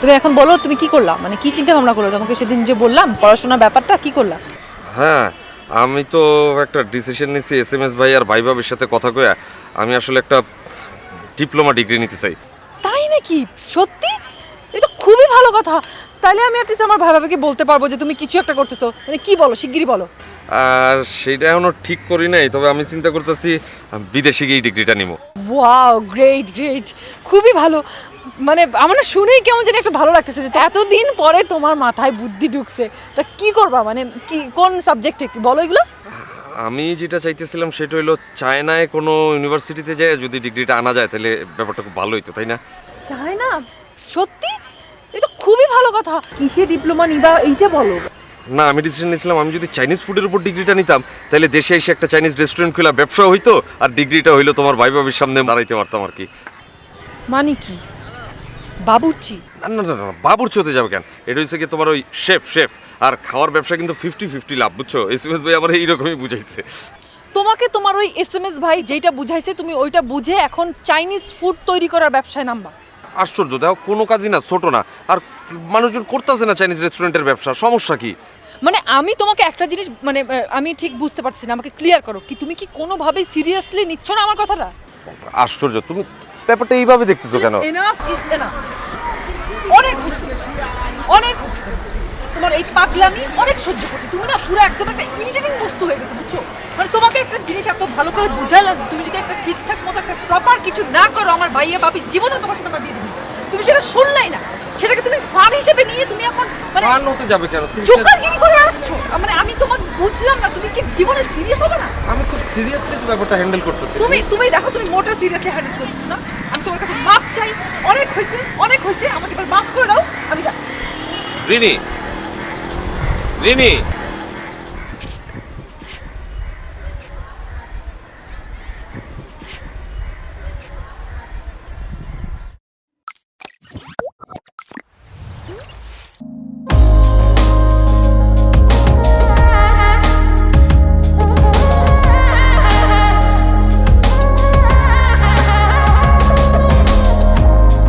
তুমি এখন বলো তুমি কি করলা? মানে কি চিন্তা ভাবনা করল? তোমাকে সেদিন যে বললাম পড়াশোনার ব্যাপারটা কি করলা? হ্যাঁ আমি তো একটা ডিসিশন নিয়েছি এস এম এস ভাই আর ভাই ভাবির সাথে কথা কয়ে আমি আসলে একটা ডিপ্লোমা ডিগ্রি নিতে চাই। তাই নাকি? সত্যি? এটা তো খুবই ভালো কথা। তাহলে আমি অ্যাটলিস্ট আমার ভাই বাবাকে বলতে পারব যে তুমি কিছু একটা করতেছো। মানে কি বলো শিগগিরই বলো। আর সেটা এখনও ঠিক করি নাই তবে আমি চিন্তা করতেছি বিদেশে গিয়ে ডিগ্রিটা নিব। ওয়াও গ্রেট গ্রেট খুবই ভালো। মানে আমার না শুনেই কেমন যেন একটু ভালো লাগতেছে যে এতদিন পরে তোমার মাথায় বুদ্ধি ঢুকছে। তা কি করবা? মানে কি কোন সাবজেক্টে কি বলো এগুলো। আমি যেটা চাইতেছিলাম সেটা হলো চায়নায় কোনো ইউনিভার্সিটিতে যায় যদি ডিগ্রিটা আনা যায় তাহলে ব্যাপারটা খুব ভালো হইতো তাই না? চাই না সত্যি? এটা তো খুবই ভালো কথা। কিসে ডিপ্লোমা নিবা এইটা বলো। না আমি ডিসিশন নিয়েছিলাম আমি যদি চাইনিজ ফুডের উপর ডিগ্রিটা নিতাম তাহলে দেশে এসে একটা চাইনিজ রেস্টুরেন্ট খোলা ব্যবসা হইতো আর ডিগ্রিটা হইল তোমার ভাই ভাবির সামনে দাঁড়াইতে পারতাম আর কি। মানে কি? বাবুর্চি। না না না না বাবুর্চি হতে যাবে কেন? এটা হচ্ছে কি তোমার ওই শেফ শেফ। আর খাওয়ার ব্যবসা কিন্তু ফিফটি ফিফটি লাভ বুঝছ? এস এম এস ভাই আমার এইরকমই বুঝাইছে। তোমাকে তোমার ওই এস এম এস ভাই যেটা বুঝাইছে তুমি ওইটা বুঝে এখন চাইনিজ ফুড তৈরি করার ব্যবসায় নামবা। আশ্চর্য দেখো কোনো কাজই না ছোট না। আর মানুষজন করতেছে না চাইনিজ রেস্টুরেন্টের ব্যবসা সমস্যা কি? মানে আমি তোমাকে একটা জিনিস মানে আহ, আমি ঠিক বুঝতে পারছি না আমাকে ক্লিয়ার করো। কি তুমি কি কোনোভাবেই সিরিয়াসলি নিচ্ছ না আমার কথাটা? আশ্চর্য তুমি ব্যাপারটা এইভাবে দেখতেছো কেন. অনেক অনেক তোমার এই পাগলামি অনেক সহ্য করছি। তুমি না পুরো একদম একটা ইরিটেটিং বস্তু হয়ে গেছে, বুঝছ? মানে তোমাকে একটা জিনিস এত ভালো করে বুঝালাম তুমি যদি একটা ঠিকঠাক মতো একটা প্রপার কিছু না করো, আমার ভাইয়া, ভাবি জীবনে তোমার সাথে আমার বিয়ে দিবি। তুমি সেটা শুনলাই না। সেটাকে তুমি ফান হিসেবে নিয়ে তুমি এখন মানে ফান হতে যাবে কেন? তুমি জোকারগিরি করে বেড়াচ্ছ মানে আমি তোমাকে বুঝলাম না তুমি কি জীবনে সিরিয়াস হবে না? আমি খুব সিরিয়াসলি তো ব্যাপারটা হ্যান্ডেল করতেছি। তুমি তুমি দেখো তুমি মোটা সিরিয়াসলি হ্যান্ডেল করছ না? আমি তোমার কাছে মাপ চাই। অনেক হয়েছে অনেক হয়েছে। আমাকে এবার মাফ করে দাও আমি যাচ্ছি। রিনি রিনি